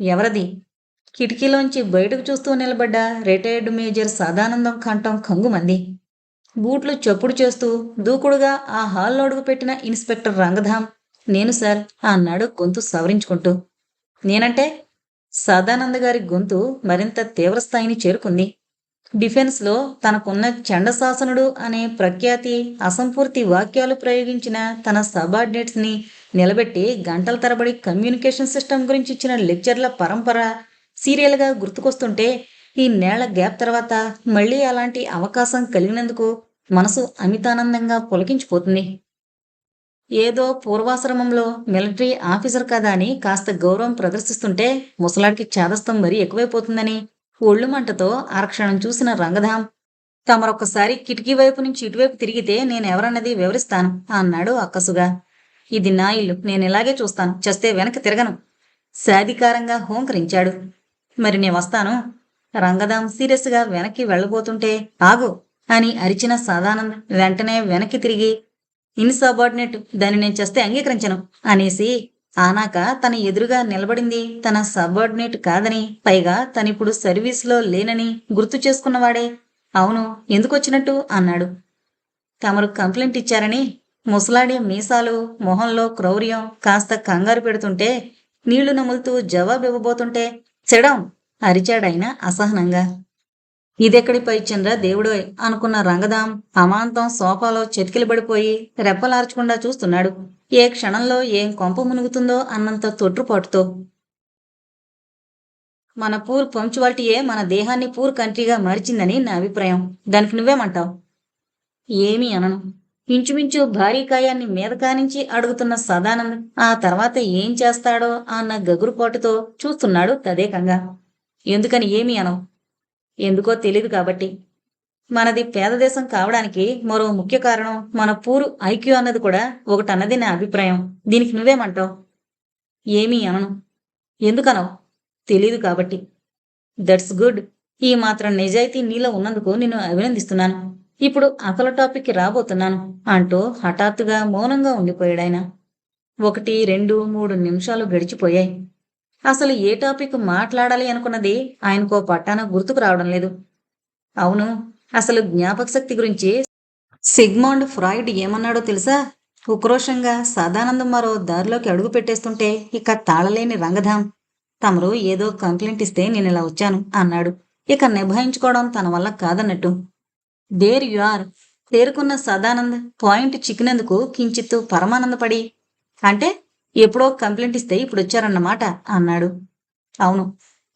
ఎవరది? కిటికీలోంచి బయటకు చూస్తూ నిలబడ్డ రిటైర్డ్ మేజర్ సదానందం కంఠం కంగుమంది. బూట్లు చప్పుడు చేస్తూ దూకుడుగా ఆ హాల్లో అడుగుపెట్టిన ఇన్స్పెక్టర్ రంగధాం నేను సార్ అన్నాడు గొంతు సవరించుకుంటూ. నేనంటే? సదానంద గారి గొంతు మరింత తీవ్రస్థాయిని చేరుకుంది. డిఫెన్స్లో తనకున్న చండశాసనుడు అనే ప్రఖ్యాతి అసంపూర్తి వాక్యాలు ప్రయోగించిన తన సబార్డినేట్స్ని నిలబెట్టి గంటల తరబడి కమ్యూనికేషన్ సిస్టమ్ గురించి ఇచ్చిన లెక్చర్ల పరంపర సీరియల్గా గుర్తుకొస్తుంటే ఈ నేళ్ళ గ్యాప్ తర్వాత మళ్ళీ అలాంటి అవకాశం కలిగినందుకు మనసు అమితానందంగా పొలకించిపోతుంది. ఏదో పూర్వాశ్రమంలో మిలిటరీ ఆఫీసర్ కదా అని కాస్త గౌరవం ప్రదర్శిస్తుంటే ముసలాడికి చేదస్తం మరీ ఎక్కువైపోతుందని ఒళ్ళు మంటతో అరక్షణం చూసిన రంగధాం తమరొక్కసారి కిటికీ వైపు నుంచి ఇటువైపు తిరిగితే నేనెవరన్నది వివరిస్తాను అన్నాడు అక్కసుగా ఇది నా ఇల్లు నేను ఇలాగే చూస్తాను. చస్తే వెనక్కి తిరగను సాధికారంగా హోంకరించాడు. మరి నేను వస్తాను. రంగదాం సీరియస్గా వెనక్కి వెళ్ళబోతుంటే ఆగు అని అరిచిన సదానంద్ వెంటనే వెనక్కి తిరిగి ఇన్సబార్డినేట్ దాన్ని నేను చేస్తే అంగీకరించను అనేసి ఆనాక తన ఎదురుగా నిలబడింది. తన సబార్డినేట్ కాదని పైగా తనిప్పుడు సర్వీస్లో లేనని గుర్తు చేసుకున్నవాడే. అవును ఎందుకు వచ్చినట్టు అన్నాడు. తమరు కంప్లైంట్ ఇచ్చారని ముసలాడి మీసాలు మొహంలో క్రౌర్యం కాస్త కంగారు పెడుతుంటే నీళ్ళు నములుతూ జవాబు ఇవ్వబోతుంటే చెడం! అరిచాడాయన అసహనంగా. ఇదెక్కడి పైచంద్ర దేవుడోయ్? అనుకున్న రంగదాం అమాంతం సోఫాలో చెతికిలబడిపోయి రెప్పలార్చకుండా చూస్తున్నాడు. ఏ క్షణంలో ఏం కొంప మునుగుతుందో అన్నంత తొట్రుపాటుతో. మన పూర్ పంచువాలిటీయే మన దేహాన్ని పూర్ కంట్రీగా మార్చిందని నా అభిప్రాయం. దానికి నువ్వేమంటావు? ఏమీ అనను. ఇంచుమించు భారీ కాయాన్ని మీద కానించి అడుగుతున్న సదానంద్ ఆ తర్వాత ఏం చేస్తాడో అన్న గగురుపాటుతో చూస్తున్నాడు తదేకంగా. ఎందుకని ఏమీ అనవు. ఎందుకో తెలియదు కాబట్టి. మనది పేద దేశం కావడానికి మరో ముఖ్య కారణం మన పూరు ఐక్యూ అన్నది కూడా ఒకటన్నది నా అభిప్రాయం. దీనికి నువ్వేమంటావు? ఏమీ అనను. ఎందుకనవు? తెలీదు కాబట్టి. That's good. ఈ మాత్రం నిజాయితీ నీలో ఉన్నందుకు నిన్ను అభినందిస్తున్నాను. ఇప్పుడు అసలు టాపిక్కి రాబోతున్నాను అంటూ హఠాత్తుగా మౌనంగా ఉండిపోయాడాయన. ఒకటి రెండు మూడు నిమిషాలు గడిచిపోయాయి. అసలు ఏ టాపిక్ మాట్లాడాలి అనుకున్నది ఆయనకో పట్టాన గుర్తుకు రావడం లేదు. అవును అసలు జ్ఞాపక శక్తి గురించి సిగ్మాండ్ ఫ్రాయిడ్ ఏమన్నాడో తెలుసా? ఉక్రోషంగా సదానందం మరో దారిలోకి అడుగు పెట్టేస్తుంటే ఇక తాళలేని రంగధాం తమరు ఏదో కంప్లైంట్ ఇస్తే నేను ఇలా వచ్చాను అన్నాడు. ఇక నిభాయించుకోవడం తన వల్ల కాదన్నట్టు. దేర్ యు ఆర్ తేరుకున్న సదానంద్ పాయింట్ చిక్కినందుకు కించిత్తు పరమానందపడి అంటే ఎప్పుడో కంప్లైంట్ ఇస్తే ఇప్పుడు వచ్చారన్నమాట అన్నాడు. అవును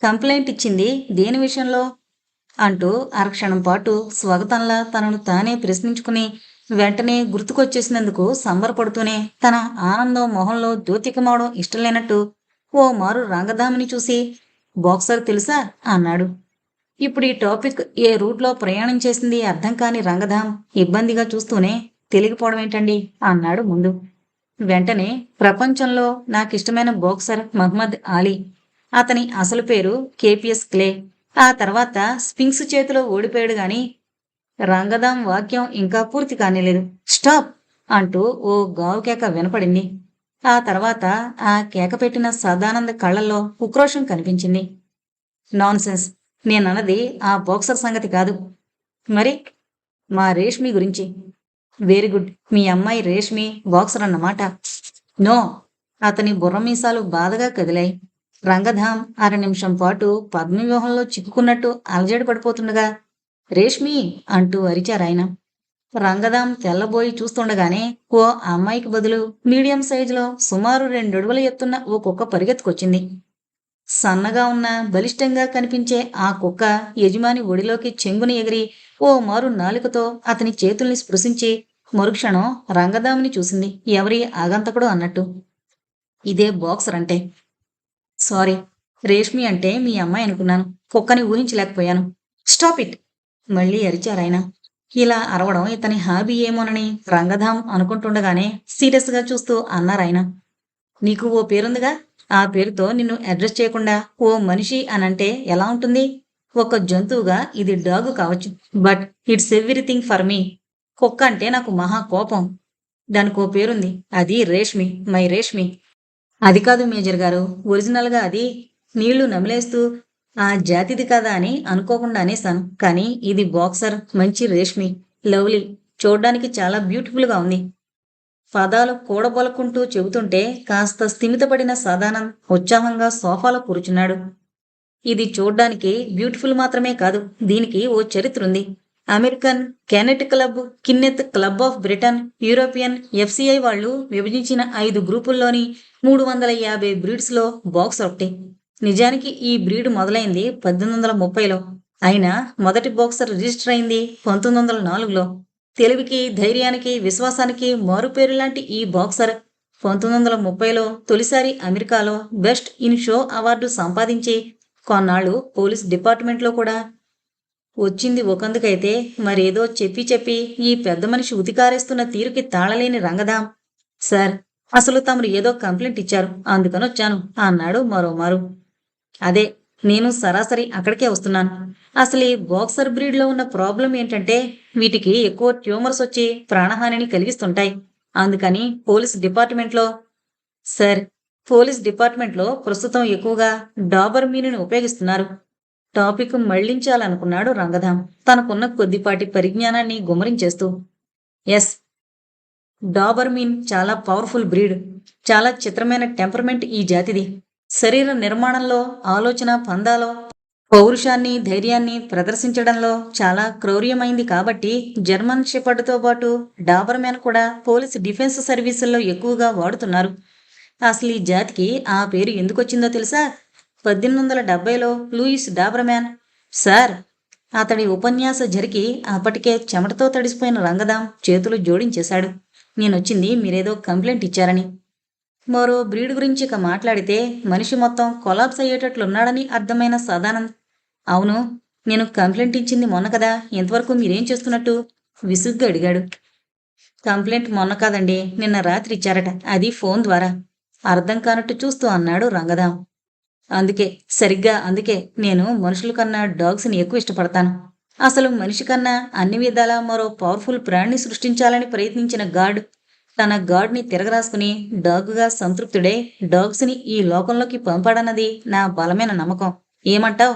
కంప్లైంట్ ఇచ్చింది దేని విషయంలో? అంటూ అరక్షణం పాటు స్వాగతంలా తనను తానే ప్రశ్నించుకుని వెంటనే గుర్తుకొచ్చేసినందుకు సంబరపడుతూనే తన ఆనందం మొహంలో జ్యోతికమవడం ఇష్టం లేనట్టు ఓ మారు రంగధామిని చూసి బాక్సర్ తెలుసా? అన్నాడు. ఇప్పుడు ఈ టాపిక్ ఏ రూట్లో ప్రయాణం చేసింది అర్థం కాని రంగధాం ఇబ్బందిగా చూస్తూనే తెలిగిపోవడం ఏంటండి? అన్నాడు ముందు. వెంటనే ప్రపంచంలో నాకిష్టమైన బాక్సర్ మహ్మద్ అలీ. అతని అసలు పేరు కేపిఎస్ క్లే. ఆ తర్వాత స్పింగ్స్ చేతిలో ఓడిపోయాడు గాని రంగదాం వాక్యం ఇంకా పూర్తి కానిలేదు. స్టాప్! అంటూ ఓ గావు కేక వినపడింది. ఆ తర్వాత ఆ కేక పెట్టిన సదానంద కళ్ళల్లో ఉక్రోషం కనిపించింది. నాన్సెన్స్! నేనన్నది ఆ బాక్సర్ సంగతి కాదు. మరి? మా రేష్మి గురించి. Very good! మీ అమ్మాయి రేష్మి బాక్సర్ అన్నమాట. నో! అతని బుర్రమీసాలు బాధగా కదిలాయి. రంగధాం అర నిమిషం పాటు పద్మవ్యూహంలో చిక్కుకున్నట్టు అలజడి పడిపోతుండగా రేష్మి అంటూ అరిచారాయన. రంగధామ్ తెల్లబోయి చూస్తుండగానే ఓ అమ్మాయికి బదులు మీడియం సైజులో సుమారు రెండడుగుల ఎత్తున్న ఓ కుక్క పరిగెత్తుకొచ్చింది. సన్నగా ఉన్న బలిష్టంగా కనిపించే ఆ కుక్క యజమాని ఒడిలోకి చెంగుని ఎగిరి ఓ మారు నాలుకతో అతని చేతుల్ని స్పృశించి మరుక్షణం రంగదామిని చూసింది. ఎవరి ఆగంతకుడు అన్నట్టు. ఇదే బాక్సర్ అంటే సారీ రేష్మి అంటే మీ అమ్మాయి అనుకున్నాను. కుక్కని ఊహించలేకపోయాను. Stop it! మళ్ళీ అరిచారాయన ఇలా అరవడం ఇతని హాబీ ఏమోనని రంగధాం అనుకుంటుండగానే సీరియస్గా చూస్తూ అన్నారాయన నీకు ఓ పేరుందిగా? ఆ పేరుతో నిన్ను అడ్రస్ చేయకుండా ఓ మనిషి అనంటే ఎలా ఉంటుంది? ఒక జంతువుగా ఇది డాగు కావచ్చు. But it's everything for me. కుక్క అంటే నాకు మహా కోపం. దానికి ఓ పేరుంది. అది రేష్మి. మై రేష్మి. అది కాదు మేజర్ గారు. ఒరిజినల్గా అది నీళ్ళు నమిలేస్తూ ఆ జాతిది కదా అని అనుకోకుండా అనేసాను కానీ ఇది బాక్సర్ మంచి రేష్మి లవ్లీ. చూడ్డానికి చాలా బ్యూటిఫుల్గా ఉంది. పదాలు కూడబొలకుంటూ చెబుతుంటే కాస్త స్థిమితపడిన సదానంద్ ఉత్సాహంగా సోఫాలో కూర్చున్నాడు. ఇది చూడ్డానికి బ్యూటిఫుల్ మాత్రమే కాదు. దీనికి ఓ చరిత్ర ఉంది American kennel club kennel club of Britain European FCI వాళ్ళు విభజించిన ఐదు గ్రూపుల్లోని మూడు వందల యాభై బ్రీడ్స్లో బాక్స్ ఒకటి. నిజానికి ఈ బ్రీడ్ మొదలైంది పద్దెనిమిది వందల ముప్పైలో. అయినా మొదటి బాక్సర్ రిజిస్టర్ అయింది పంతొమ్మిది వందల నాలుగులో. తెలివికి ధైర్యానికి విశ్వాసానికి మారుపేరు లాంటి ఈ బాక్సర్ పంతొమ్మిది వందల ముప్పైలో తొలిసారి అమెరికాలో బెస్ట్ ఇన్ షో అవార్డు సంపాదించి కొన్నాళ్ళు పోలీస్ డిపార్ట్మెంట్లో కూడా వచ్చింది ఒకందుకైతే మరేదో చెప్పి చెప్పి ఈ పెద్ద మనిషి ఉతికారేస్తున్న తీరుకి తాళలేని రంగదాం సార్ అసలు తమరు ఏదో కంప్లైంట్ ఇచ్చారు. అందుకని వచ్చాను అన్నాడు మరోమారు. అదే నేను సరాసరి అక్కడికే వస్తున్నాను. అసలు ఈ బాక్సర్ బ్రీడ్లో ఉన్న ప్రాబ్లం ఏంటంటే వీటికి ఎక్కువ ట్యూమర్స్ వచ్చి ప్రాణహానిని కలిగిస్తుంటాయి. అందుకని పోలీస్ డిపార్ట్మెంట్లో సార్ పోలీస్ డిపార్ట్మెంట్లో ప్రస్తుతం ఎక్కువగా డాబర్ మీనుని ఉపయోగిస్తున్నారు. టాపిక్ మళ్ళించాలనుకున్నాడు రంగధామ్. తనకున్న కొద్దిపాటి పరిజ్ఞానాన్ని గుమరించేస్తూ ఎస్ డాబర్మీన్ చాలా పవర్ఫుల్ బ్రీడ్ చాలా చిత్రమైన టెంపర్మెంట్ ఈ జాతిది. శరీర నిర్మాణంలో ఆలోచన పందాలో పౌరుషాన్ని ధైర్యాన్ని ప్రదర్శించడంలో చాలా క్రౌర్యమైంది కాబట్టి జర్మన్ షెపర్డ్తో పాటు డాబర్మ్యాన్ కూడా పోలీస్ డిఫెన్స్ సర్వీసుల్లో ఎక్కువగా వాడుతున్నారు. అసలు ఈ జాతికి ఆ పేరు ఎందుకు వచ్చిందో తెలుసా? పద్దెనిమిది వందల డెబ్బైలో లూయిస్ డాబ్రమ్యాన్. సార్ అతడి ఉపన్యాస జరిగి అప్పటికే చెమటతో తడిసిపోయిన రంగదాం చేతులు జోడించేశాడు. నేనొచ్చింది మీరేదో కంప్లైంట్ ఇచ్చారని. మరో బ్రీడ్ గురించి ఇక మాట్లాడితే మనిషి మొత్తం కొలాప్స్ అయ్యేటట్లున్నాడని అర్థమైన సదానంద్ అవును నేను కంప్లైంట్ ఇచ్చింది మొన్న కదా ఇంతవరకు మీరేం చేస్తున్నట్టు? విసుగ్గా అడిగాడు. కంప్లైంట్ మొన్న కాదండి నిన్న రాత్రి ఇచ్చారట అది ఫోన్ ద్వారా. అర్థం కానట్టు చూస్తూ అన్నాడు రంగదాం. అందుకే సరిగ్గా అందుకే నేను మనుషుల కన్నా డాగ్స్ని ఎక్కువ ఇష్టపడతాను. అసలు మనిషి కన్నా అన్ని విధాలా మరో పవర్ఫుల్ ప్రాణిని సృష్టించాలని ప్రయత్నించిన గాడ్ తన గాడ్ని తిరగరాసుకుని డాగ్గా సంతృప్తుడే డాగ్స్ని ఈ లోకంలోకి పంపాడన్నది నా బలమైన నమ్మకం. ఏమంటావ్?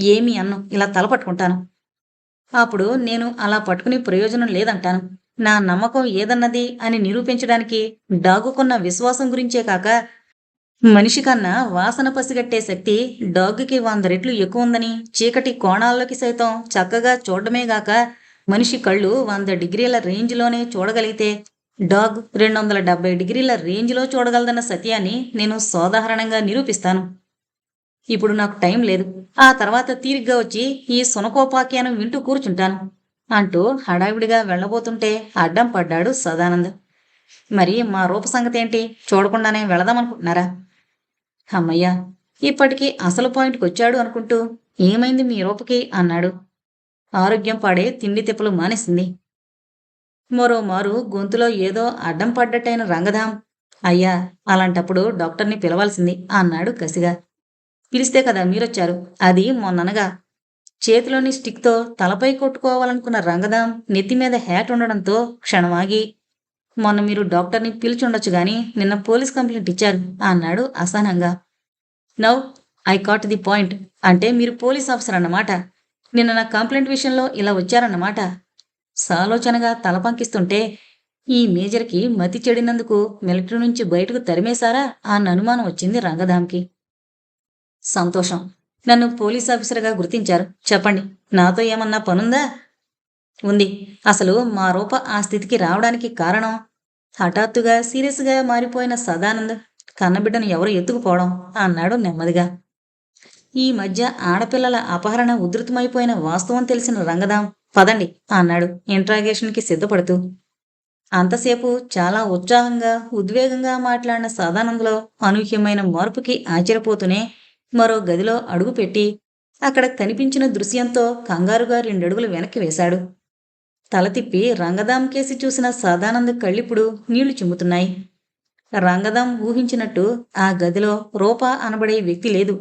ఏమి అన్ను? ఇలా తల పట్టుకుంటాను. అప్పుడు నేను అలా పట్టుకుని ప్రయోజనం లేదంటాను. నా నమ్మకం ఏదన్నది అని నిరూపించడానికి డాగుకున్న విశ్వాసం గురించే కాక మనిషి కన్నా వాసన పసిగట్టే శక్తి డాగ్కి వంద రెట్లు ఎక్కువ ఉందని చీకటి కోణాల్లోకి సైతం చక్కగా చూడడమే గాక మనిషి కళ్ళు వంద డిగ్రీల రేంజ్లోనే చూడగలిగితే డాగ్ రెండు వందల డెబ్బై డిగ్రీల రేంజ్లో చూడగలదన్న సత్యాన్ని నేను సోదాహరణంగా నిరూపిస్తాను. ఇప్పుడు నాకు టైం లేదు. ఆ తర్వాత తీరిగ్గా వచ్చి ఈ సునకోపాఖ్యానం వింటూ కూర్చుంటాను అంటూ హడావిడిగా వెళ్ళబోతుంటే అడ్డం పడ్డాడు సదానంద్. మరి మా రూప సంగతి ఏంటి చూడకుండానే వెళదామనుకుంటున్నారా? అమ్మయ్యా ఇప్పటికీ అసలు పాయింట్కి వచ్చాడు అనుకుంటూ ఏమైంది మీ రూపకి అన్నాడు. ఆరోగ్యం పాడే తిండి తిప్పలు మానేసింది. మరోమారు గొంతులో ఏదో అడ్డం పడ్డట్టయిన రంగధాం అయ్యా అలాంటప్పుడు డాక్టర్ని పిలవాల్సింది అన్నాడు కసిగా. పిలిస్తే కదా మీరొచ్చారు అది మొన్ననగా. చేతిలోని స్టిక్తో తలపై కొట్టుకోవాలనుకున్న రంగధాం నెత్తి మీద హ్యాట్ ఉండడంతో క్షణమాగి మొన్న మీరు డాక్టర్ని పిలిచుండొచ్చు గాని నిన్న పోలీస్ కంప్లైంట్ ఇచ్చారు అన్నాడు అసహనంగా. Now I got the point అంటే మీరు పోలీస్ ఆఫీసర్ అన్నమాట. నిన్న నా కంప్లైంట్ విషయంలో ఇలా వచ్చారన్నమాట. సాలోచనగా తల పంకిస్తుంటే ఈ మేజర్కి మతి చెడినందుకు మిలిటరీ నుంచి బయటకు తరిమేశారా అన్న అనుమానం వచ్చింది రంగధామ్కి. సంతోషం. నన్ను పోలీస్ ఆఫీసర్గా గుర్తించారు. చెప్పండి నాతో ఏమన్నా పనుందా? ఉంది. అసలు మా రూప ఆ స్థితికి రావడానికి కారణం? హఠాత్తుగా సీరియస్గా మారిపోయిన సదానంద్ కన్నబిడ్డను ఎవరు ఎత్తుకుపోవడం? అన్నాడు నెమ్మదిగా. ఈ మధ్య ఆడపిల్లల అపహరణ ఉధృతమైపోయిన వాస్తవం తెలిసిన రంగదాం పదండి అన్నాడు ఇంట్రాగేషన్కి సిద్ధపడుతూ. అంతసేపు చాలా ఉత్సాహంగా ఉద్వేగంగా మాట్లాడిన సదానంద్లో అనూహ్యమైన మార్పుకి ఆశ్చర్యపోతూనే మరో గదిలో అడుగుపెట్టి అక్కడ కనిపించిన దృశ్యంతో కంగారుగా రెండడుగులు వెనక్కి వేశాడు. తల తిప్పి రంగదాం కేసి చూసిన సదానంద్ కళ్ళిప్పుడు నీళ్ళు చిమ్ముతున్నాయి. రంగదాం ఊహించినట్టు ఆ గదిలో రూప అనబడే వ్యక్తి లేదు.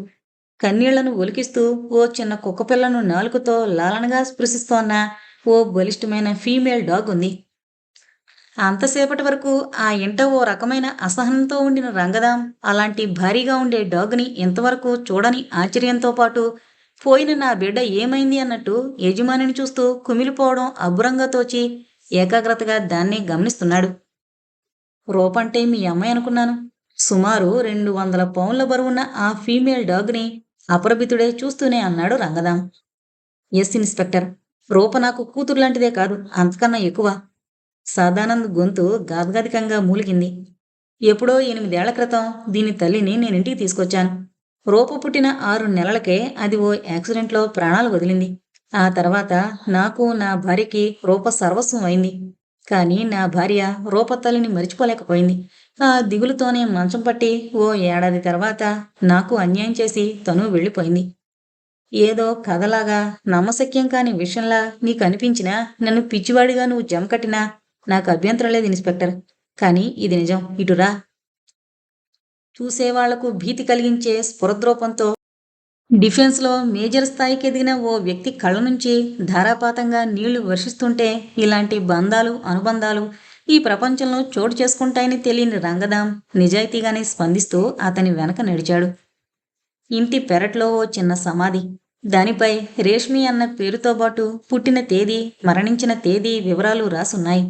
కన్నీళ్ళను ఒలికిస్తూ ఓ చిన్న కుక్కపిల్లను నాలుకతో లాలనగా స్పృశిస్తోన్న ఓ బలిష్టమైన ఫీమేల్ డాగ్ ఉంది. అంతసేపటి వరకు ఆ ఇంట ఓ రకమైన అసహనంతో ఉండిన రంగదాం అలాంటి భారీగా ఉండే డాగ్ని ఇంతవరకు చూడని ఆశ్చర్యంతో పాటు పోయిన నా బిడ్డ ఏమైంది అన్నట్టు యజమానిని చూస్తూ కుమిలిపోవడం అబ్బురంగా తోచి ఏకాగ్రతగా దాన్ని గమనిస్తున్నాడు. రూపంటే మీ అమ్మాయి అనుకున్నాను. సుమారు రెండు వందల పౌన్ల బరువున్న ఆ ఫీమేల్ డాగ్ని అపరభితుడే చూస్తూనే అన్నాడు రంగదాం. ఎస్ ఇన్స్పెక్టర్ రూప నాకు కూతురు లాంటిదే కాదు అంతకన్నా ఎక్కువ. సదానంద్ గొంతు గాద్గాదికంగా మూలిగింది. ఎప్పుడో ఎనిమిదేళ్ళ క్రితం దీని తల్లిని నేను ఇంటికి తీసుకొచ్చాను. రూప పుట్టిన ఆరు నెలలకే అది ఓ యాక్సిడెంట్లో ప్రాణాలు వదిలింది. ఆ తర్వాత నాకు నా భార్యకి రూప సర్వస్వం అయింది. కానీ నా భార్య రూప తల్లిని మరిచిపోలేకపోయింది. ఆ దిగులుతోనే మంచం పట్టి ఓ ఏడాది తర్వాత నాకు అన్యాయం చేసి తను వెళ్ళిపోయింది. ఏదో కథలాగా నమ్మశక్యం కాని విషయంలా నీకు అనిపించినా నన్ను పిచ్చివాడిగా నువ్వు జమకట్టినా నాకు అభ్యంతరం లేదు ఇన్స్పెక్టర్. కానీ ఇది నిజం. ఇటురా చూసేవాళ్ళకు భీతి కలిగించే స్ఫురద్రూపంతో డిఫెన్స్లో మేజర్ స్థాయికి ఎదిగిన ఓ వ్యక్తి కళ్ళ నుంచి ధారాపాతంగా నీళ్ళు వర్షిస్తుంటే ఇలాంటి బంధాలు అనుబంధాలు ఈ ప్రపంచంలో చోటు చేసుకుంటాయని తెలియని రంగదాం నిజాయితీగానే స్పందిస్తూ అతని వెనక నడిచాడు. ఇంటి పెరట్లో ఓ చిన్న సమాధి. దానిపై రేష్మి అన్న పేరుతో పాటు పుట్టిన తేదీ మరణించిన తేదీ వివరాలు రాసున్నాయి.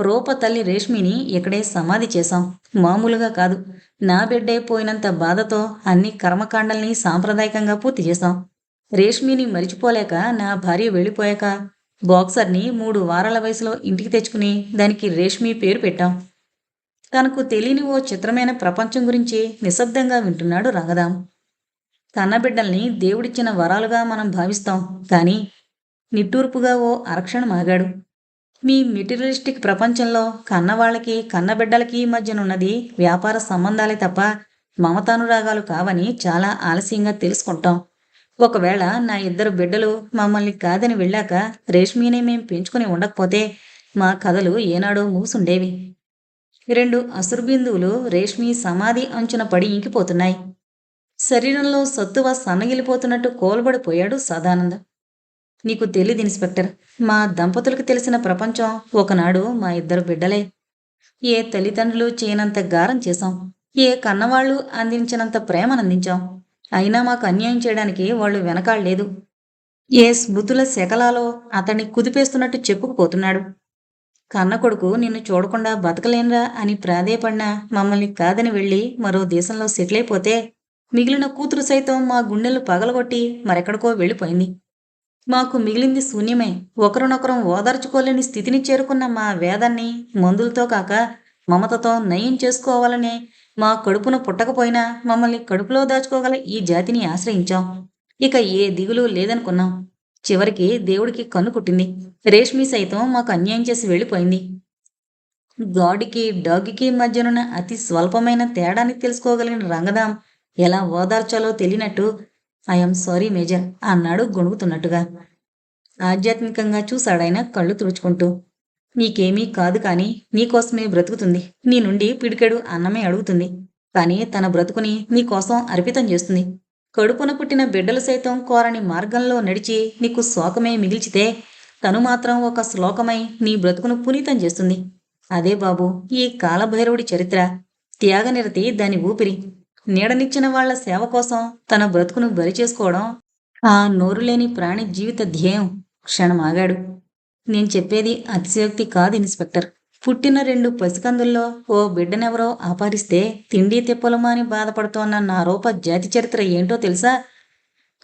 రూప తల్లి రేష్మిని ఇక్కడే సమాధి చేశాం. మామూలుగా కాదు. నా బిడ్డైపోయినంత బాధతో అన్ని కర్మకాండల్ని సాంప్రదాయకంగా పూర్తి చేశాం. రేష్మిని మరిచిపోలేక నా భార్య వెళ్ళిపోయాక బాక్సర్ని మూడు వారాల వయసులో ఇంటికి తెచ్చుకుని దానికి రేష్మి పేరు పెట్టాం. తనకు తెలియని ఓ చిత్రమైన ప్రపంచం గురించి నిశ్శబ్దంగా వింటున్నాడు రంగదాం. కన్నబిడ్డల్ని దేవుడిచ్చిన వరాలుగా మనం భావిస్తాం. కానీ నిట్టూర్పుగా ఓ అరక్షణం ఆగాడు మీ మెటీరియలిస్టిక్ ప్రపంచంలో కన్నవాళ్ళకి కన్నబిడ్డలకి మధ్యనున్నది వ్యాపార సంబంధాలే తప్ప మమతానురాగాలు కావని చాలా ఆలస్యంగా తెలుసుకుంటాం. ఒకవేళ నా ఇద్దరు బిడ్డలు మమ్మల్ని కాదని వెళ్ళాక రేష్మినే మేం పెంచుకుని ఉండకపోతే మా కథలు ఏనాడో మూసుండేవి రెండు అసురుబిందువులు రేష్మి సమాధి అంచున పడి ఇంకిపోతున్నాయి. శరీరంలో సత్తువ సన్నగిలిపోతున్నట్టు కోల్బడిపోయాడు సదానంద. నీకు తెలీదు ఇన్స్పెక్టర్. మా దంపతులకు తెలిసిన ప్రపంచం ఒకనాడు మా ఇద్దరు బిడ్డలే. ఏ తల్లిదండ్రులు చేయనంత గారం చేశాం. ఏ కన్నవాళ్ళు అందించినంత ప్రేమనందించాం. అయినా మాకు అన్యాయం చేయడానికి వాళ్ళు వెనకాడలేదు ఏ స్మృతుల శకలాలో అతన్ని కుదిపేస్తున్నట్టు చెప్పుకుపోతున్నాడు. కన్న కొడుకు నిన్ను చూడకుండా బతకలేనురా అని ప్రాధేయపడినా మమ్మల్ని కాదని వెళ్ళి మరో దేశంలో సెటిల్ అయిపోతే మిగిలిన కూతురు సైతం మా గుండెలు పగలగొట్టి మరెక్కడికో వెళ్ళిపోయింది. మాకు మిగిలింది శూన్యమే. ఒకరినొకరం ఓదార్చుకోలేని స్థితిని చేరుకున్న మా వేదాన్ని మందులతో కాక మమతతో నయం చేసుకోవాలనే మా కడుపున పుట్టకపోయినా మమ్మల్ని కడుపులో దాచుకోగల ఈ జాతిని ఆశ్రయించాం. ఇక ఏ దిగులు లేదనుకున్నాం. చివరికి దేవుడికి కన్ను కుట్టింది. రేష్మి సైతం మాకు అన్యాయం చేసి వెళ్ళిపోయింది. గాడికి డాగికి మధ్యనున్న అతి స్వల్పమైన తేడాని తెలుసుకోగలిగిన రంగదాం ఎలా ఓదార్చాలో తెలియనట్టు ఐఎమ్ సారీ మేజర్ అన్నాడు గొణుగుతున్నట్టుగా. ఆధ్యాత్మికంగా చూశాడాయన కళ్ళు తుడుచుకుంటూ. నీకేమీ కాదు కానీ నీకోసమే బ్రతుకుతుంది. నీ నుండి పిడికెడు అన్నమే అడుగుతుంది. కానీ తన బ్రతుకుని నీకోసం అర్పితం చేస్తుంది. కడుపున పుట్టిన బిడ్డలు సైతం కోరని మార్గంలో నడిచి నీకు శోకమే మిగిల్చితే తను మాత్రం ఒక శ్లోకమై నీ బ్రతుకును పునీతం చేస్తుంది. అదే బాబు ఈ కాలభైరవుడి చరిత్ర. త్యాగనిరతి దాని ఊపిరి. నీడనిచ్చిన వాళ్ళ సేవ కోసం తన బ్రతుకును బరి చేసుకోవడం ఆ నోరులేని ప్రాణి జీవిత ధ్యేయం క్షణం ఆగాడు నేను చెప్పేది అతిశయోక్తి కాదు ఇన్స్పెక్టర్. పుట్టిన రెండు పసికందుల్లో ఓ బిడ్డనెవరో అపహరిస్తే తిండి తిప్పలమా అని బాధపడుతోన్న నా రూప జాతి చరిత్ర ఏంటో తెలుసా?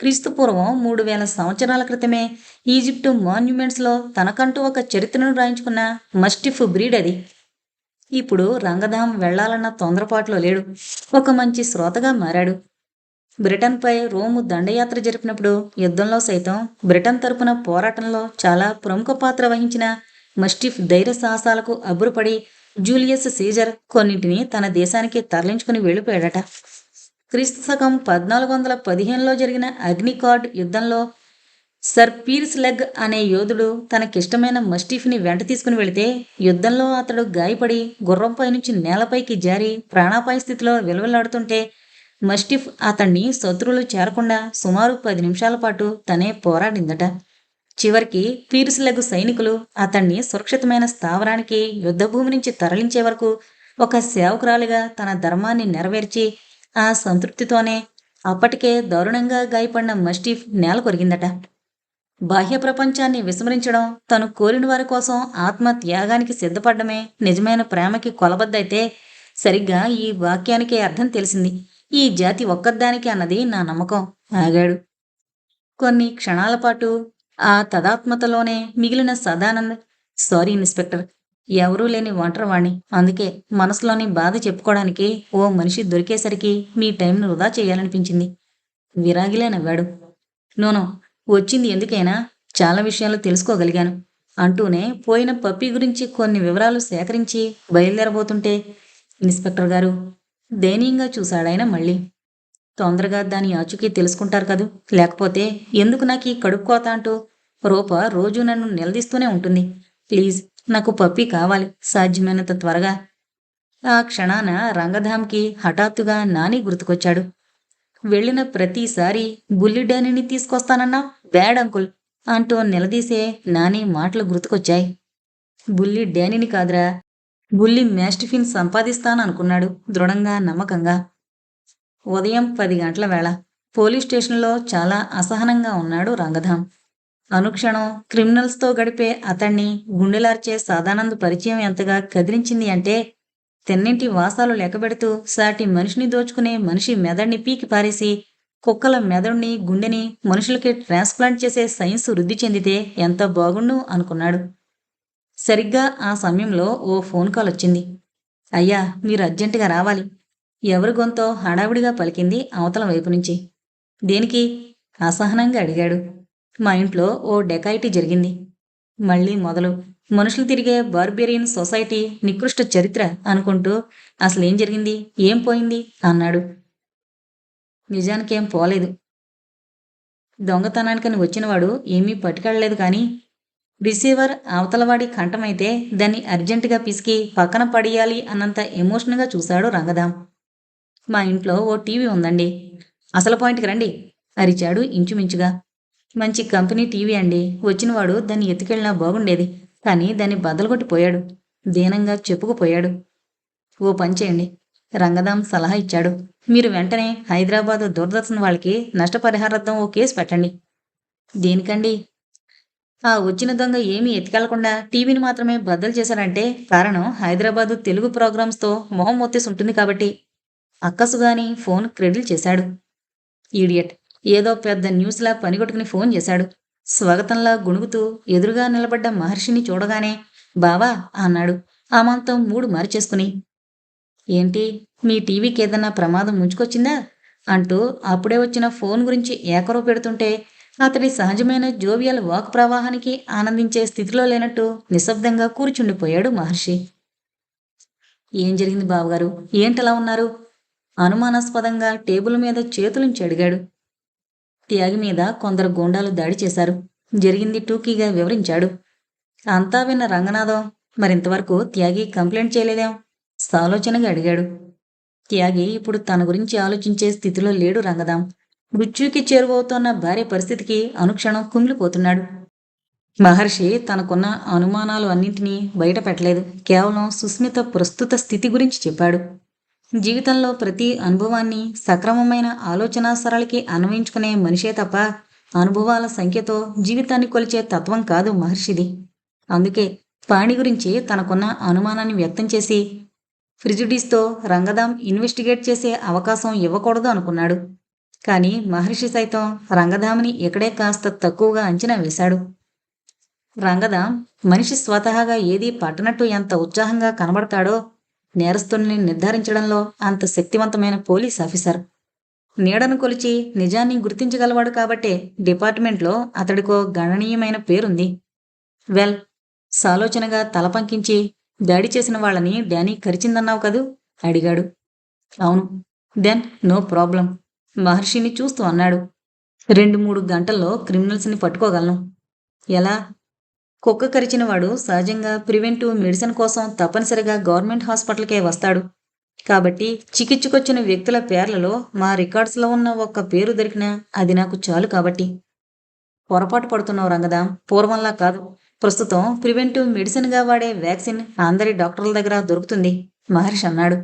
క్రీస్తుపూర్వం మూడు వేల సంవత్సరాల క్రితమే ఈజిప్టు మాన్యుమెంట్స్లో తనకంటూ ఒక చరిత్రను రాయించుకున్న మస్టిఫ్ బ్రీడ్ అది. ఇప్పుడు రంగధాం వెళ్ళాలన్న తొందరపాటులో లేడు. ఒక మంచి శ్రోతగా మారాడు. బ్రిటన్పై రోము దండయాత్ర జరిపినప్పుడు యుద్ధంలో సైతం బ్రిటన్ తరపున పోరాటంలో చాలా ప్రముఖ పాత్ర వహించిన మస్టిఫ్ ధైర్య సాహసాలకు అబ్బురపడి జూలియస్ సీజర్ కొన్నింటిని తన దేశానికి తరలించుకుని వెళ్ళిపోయాడట. క్రీస్తు శకం పద్నాలుగు వందల పదిహేనులో జరిగిన అగ్నికార్డ్ యుద్ధంలో సర్ పీర్స్ లెగ్ అనే యోధుడు తనకిష్టమైన మస్టిఫ్ని వెంట తీసుకుని వెళితే యుద్ధంలో అతడు గాయపడి గుర్రంపై నుంచి నేలపైకి జారి ప్రాణాపాయ స్థితిలో విలువలాడుతుంటే మస్టిఫ్ అతన్ని శత్రువులు చేరకుండా సుమారు పది నిమిషాల పాటు తనే పోరాడిందట. చివరికి పీర్స్ లెగ్ సైనికులు అతన్ని సురక్షితమైన స్థావరానికి యుద్ధభూమి నుంచి తరలించే వరకు ఒక సేవకురాలిగా తన ధర్మాన్ని నెరవేర్చి ఆ సంతృప్తితోనే అప్పటికే దారుణంగా గాయపడిన మస్టిఫ్ నేల కొరిగిందట. బాహ్య ప్రపంచాన్ని విస్మరించడం తను కోరిన వారి కోసం ఆత్మ త్యాగానికి సిద్ధపడమే నిజమైన ప్రేమకి కొలబద్దైతే సరిగ్గా ఈ వాక్యానికే అర్థం తెలిసింది. ఈ జాతి ఒక్కదానికి అన్నది నా నమ్మకం ఆగాడు. కొన్ని క్షణాల పాటు ఆ తదాత్మతలోనే మిగిలిన సదానంద్ సారీ ఇన్స్పెక్టర్ ఎవరూ లేని ఒంటరివాణ్ణి. అందుకే మనసులోని బాధ చెప్పుకోవడానికి ఓ మనిషి దొరికేసరికి మీ టైంను వృధా చేయాలనిపించింది. విరాగిలే నవ్వాడు. నోనో వచ్చింది ఎందుకైనా చాలా విషయాలు తెలుసుకోగలిగాను. అంటూనే పోయిన పప్పి గురించి కొన్ని వివరాలు సేకరించి బయలుదేరబోతుంటే ఇన్స్పెక్టర్ గారు దయనీయంగా చూశాడాయన మళ్ళీ? తొందరగా దాని ఆచూకీ తెలుసుకుంటారు కదూ. లేకపోతే ఎందుకు నాకు ఈ కడుక్కోత కోత అంటూ రూప రోజు నన్ను నిలదీస్తూనే ఉంటుంది. ప్లీజ్ నాకు పప్పి కావాలి. సాధ్యమైనంత త్వరగా. ఆ క్షణాన రంగధామ్కి హఠాత్తుగా నాని గుర్తుకొచ్చాడు. వెళ్ళిన ప్రతిసారి బుల్లి డానీని తీసుకొస్తానన్నా బ్యాడ్ అంకుల్ అంటూ నిలదీసే నాని మాటలు గుర్తుకొచ్చాయి. బుల్లి డానీని కాదురా. బుల్లి మ్యాస్టిఫిన్ సంపాదిస్తాననుకున్నాడు దృఢంగా నమ్మకంగా. ఉదయం పది గంటల వేళ పోలీస్ స్టేషన్లో చాలా అసహనంగా ఉన్నాడు రంగధామ్. అనుక్షణం క్రిమినల్స్తో గడిపే అతన్ని గుండెలార్చే సాదానంద్ పరిచయం ఎంతగా కదిలించింది అంటే తెన్నింటి వాసాలు లెక్కబెడుతూ సాటి మనిషిని దోచుకునే మనిషి మెదడిని పీకి పారేసి కుక్కల మెదడుని గుండెని మనుషులకి ట్రాన్స్ప్లాంట్ చేసే సైన్స్ వృద్ధి చెందితే ఎంత బాగుండు అనుకున్నాడు. సరిగ్గా ఆ సమయంలో ఓ ఫోన్ కాల్ వచ్చింది. అయ్యా మీరు అర్జెంటుగా రావాలి. ఎవరి గొంతో హడావిడిగా పలికింది అవతల వైపు నుంచి. దేనికి? అసహనంగా అడిగాడు. మా ఇంట్లో ఓ డెకాయిటీ జరిగింది. మళ్ళీ మొదలు. మనుషులు తిరిగే బార్బేరియన్ సొసైటీ నికృష్ట చరిత్ర అనుకుంటూ అసలేం జరిగింది? ఏం పోయింది? అన్నాడు. నిజానికి ఏం పోలేదు. దొంగతనానికని వచ్చినవాడు ఏమీ పట్టుకెళ్ళలేదు కానీ రిసీవర్ అవతలవాడి కంఠమైతే దాన్ని అర్జెంటుగా పిసికి పక్కన పడేయాలి అన్నంత ఎమోషన్గా చూశాడు రంగదాం. మా ఇంట్లో ఓ టీవీ ఉందండి. అసలు పాయింట్కి రండి అరిచాడు ఇంచుమించుగా. మంచి కంపెనీ టీవీ అండి. వచ్చినవాడు దాన్ని ఎత్తుకెళ్ళినా బాగుండేది కానీ దాన్ని బద్దలుగొట్టిపోయాడు దీనంగా చెప్పుకుపోయాడు. ఓ పని చేయండి. రంగదాం సలహా ఇచ్చాడు. మీరు వెంటనే హైదరాబాద్ దూరదర్శన్ వాళ్ళకి నష్టపరిహారార్థం ఓ కేసు పెట్టండి. దేనికండి? ఆ వచ్చిన దొంగ ఏమీ ఎత్తుకెళ్ళకుండా టీవీని మాత్రమే బద్దలు చేశారంటే కారణం హైదరాబాదు తెలుగు ప్రోగ్రామ్స్తో మొహం మొత్తేసి ఉంటుంది కాబట్టి. అక్కసుగాని ఫోన్ క్రెడిల్ చేశాడు. ఈడియట్ ఏదో పెద్ద న్యూస్లా పనిగొట్టుకుని ఫోన్ చేశాడు. స్వాగతంలా గుణుగుతూ ఎదురుగా నిలబడ్డ మహర్షిని చూడగానే బావా అన్నాడు. ఆమాంతం మూడు మార్చేసుకుని ఏంటి? మీ టీవీకి ఏదన్నా ప్రమాదం ముంచుకొచ్చిందా? అంటూ అప్పుడే వచ్చిన ఫోన్ గురించి ఏకరో పెడుతుంటే అతడి సహజమైన జోవియల్ వాక్ ప్రవాహానికి ఆనందించే స్థితిలో లేనట్టు నిశ్శబ్దంగా కూర్చుండిపోయాడు మహర్షి. ఏం జరిగింది బావగారు? ఏంటలా ఉన్నారు? అనుమానాస్పదంగా టేబుల్ మీద చేతులుంచి అడిగాడు. త్యాగి మీద కొందరు గూండాలు దాడి చేశారు. జరిగింది టూకీగా వివరించాడు. అంతా విన్న రంగనాథం మరింతవరకు త్యాగి కంప్లైంట్ చేయలేదేం? సాలోచనగా అడిగాడు. త్యాగి ఇప్పుడు తన గురించి ఆలోచించే స్థితిలో లేడు రంగదాం. మృత్యుకి చేరువవుతోన్న భార్య పరిస్థితికి అనుక్షణం కుమిలిపోతున్నాడు. మహర్షి తనకున్న అనుమానాలు అన్నింటినీ బయట పెట్టలేదు. కేవలం సుస్మిత ప్రస్తుత స్థితి గురించి చెప్పాడు. జీవితంలో ప్రతి అనుభవాన్ని సక్రమమైన ఆలోచన సరళికి అన్వయించుకునే మనిషే తప్ప అనుభవాల సంఖ్యతో జీవితాన్ని కొలిచే తత్వం కాదు మహర్షిది. అందుకే పాణి గురించి తనకున్న అనుమానాన్ని వ్యక్తం చేసి ఫ్రిజుడీస్తో రంగదాం ఇన్వెస్టిగేట్ చేసే అవకాశం ఇవ్వకూడదు అనుకున్నాడు. కానీ మహర్షి సైతం రంగధామిని ఇక్కడే కాస్త తక్కువగా అంచనా వేశాడు. రంగధాం మనిషి స్వతహాగా ఏదీ పట్టనట్టు ఎంత ఉత్సాహంగా కనబడతాడో నేరస్తుల్ని నిర్ధారించడంలో అంత శక్తివంతమైన పోలీస్ ఆఫీసర్. నీడను కొలిచి నిజాన్ని గుర్తించగలవాడు కాబట్టే డిపార్ట్మెంట్లో అతడికో గణనీయమైన పేరుంది. వెల్ సాలోచనగా తలపంకించి దాడి చేసిన వాళ్ళని డానీ కరిచిందన్నావు కదూ? అడిగాడు. అవును. Then no problem. మహర్షిని చూస్తూ అన్నాడు. రెండు మూడు గంటల్లో క్రిమినల్స్ని పట్టుకోగలను. ఎలా? కుక్క కరిచిన వాడు సహజంగా ప్రివెంటివ్ మెడిసిన్ కోసం తప్పనిసరిగా గవర్నమెంట్ హాస్పిటల్కే వస్తాడు. కాబట్టి చికిత్సకొచ్చిన వ్యక్తుల పేర్లలో మా రికార్డ్స్లో ఉన్న ఒక్క పేరు దొరికినా అది నాకు చాలు కాబట్టి. పొరపాటు పడుతున్నావు రంగదా. పూర్వంలా కాదు. ప్రస్తుతం ప్రివెంటివ్ మెడిసిన్గా వాడే వ్యాక్సిన్ అందరి డాక్టర్ల దగ్గర దొరుకుతుంది మహర్షి అన్నాడు.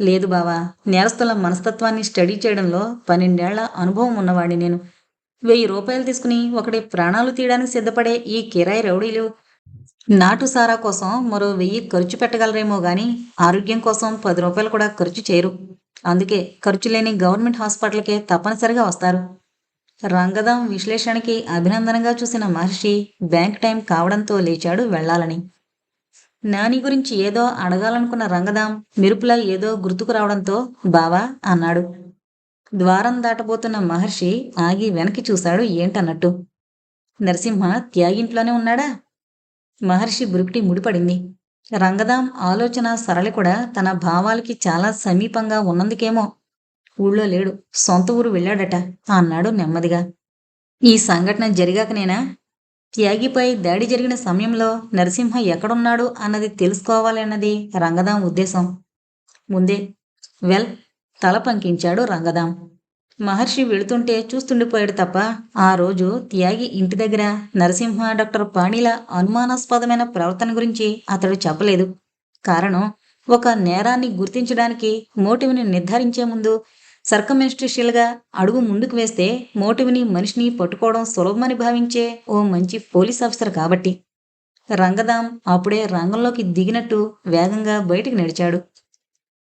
లేదు బావా నేరస్తుల మనస్తత్వాన్ని స్టడీ చేయడంలో పన్నెండేళ్ళ అనుభవం ఉన్నవాడిని నేను. వెయ్యి రూపాయలు తీసుకుని ఒకటి ప్రాణాలు తీయడానికి సిద్ధపడే ఈ కిరాయి రౌడీలు. నాటు సారా కోసం మరో వెయ్యి ఖర్చు పెట్టగలరేమో గాని ఆరోగ్యం కోసం పది రూపాయలు కూడా ఖర్చు చేయరు. అందుకే ఖర్చు లేని గవర్నమెంట్ హాస్పిటల్కే తప్పనిసరిగా వస్తారు. రంగదాం విశ్లేషణకి అభినందనగా చూసిన మహర్షి బ్యాంక్ టైం కావడంతో లేచాడు వెళ్ళాలని నాని గురించి ఏదో అడగాలనుకున్న రంగదాం మెరుపులా ఏదో గుర్తుకు రావడంతో బావా అన్నాడు. ద్వారం దాటబోతున్న మహర్షి ఆగి వెనక్కి చూశాడు ఏంటన్నట్టు. నరసింహ త్యాగింట్లోనే ఉన్నాడా? మహర్షి బురుకుటి ముడిపడింది. రంగదాం ఆలోచన సరళి కూడా తన భావాలకి చాలా సమీపంగా ఉన్నందుకేమో ఊళ్ళో లేడు. సొంత ఊరు వెళ్ళాడట. అన్నాడు నెమ్మదిగా. ఈ సంఘటన జరిగాకనేనా త్యాగిపై దాడి జరిగిన సమయంలో నరసింహ ఎక్కడున్నాడు అన్నది తెలుసుకోవాలన్నది రంగదాం ఉద్దేశం. ముందే వెల్ తల పంకించాడు రంగదాం. మహర్షి వెళుతుంటే చూస్తుండిపోయాడు తప్ప ఆ రోజు త్యాగి ఇంటి దగ్గర నరసింహ డాక్టర్ పాణిల అనుమానాస్పదమైన ప్రవర్తన గురించి అతడు చెప్పలేదు. కారణం ఒక నేరాన్ని గుర్తించడానికి మోటివ్ని నిర్ధారించే ముందు సర్కమినిస్ట్రిషియల్గా అడుగు ముందుకు వేస్తే మోటివ్ని మనిషిని పట్టుకోవడం సులభమని భావించే ఓ మంచి పోలీస్ ఆఫీసర్ కాబట్టి. రంగదాం అప్పుడే రంగంలోకి దిగినట్టు వేగంగా బయటికి నడిచాడు.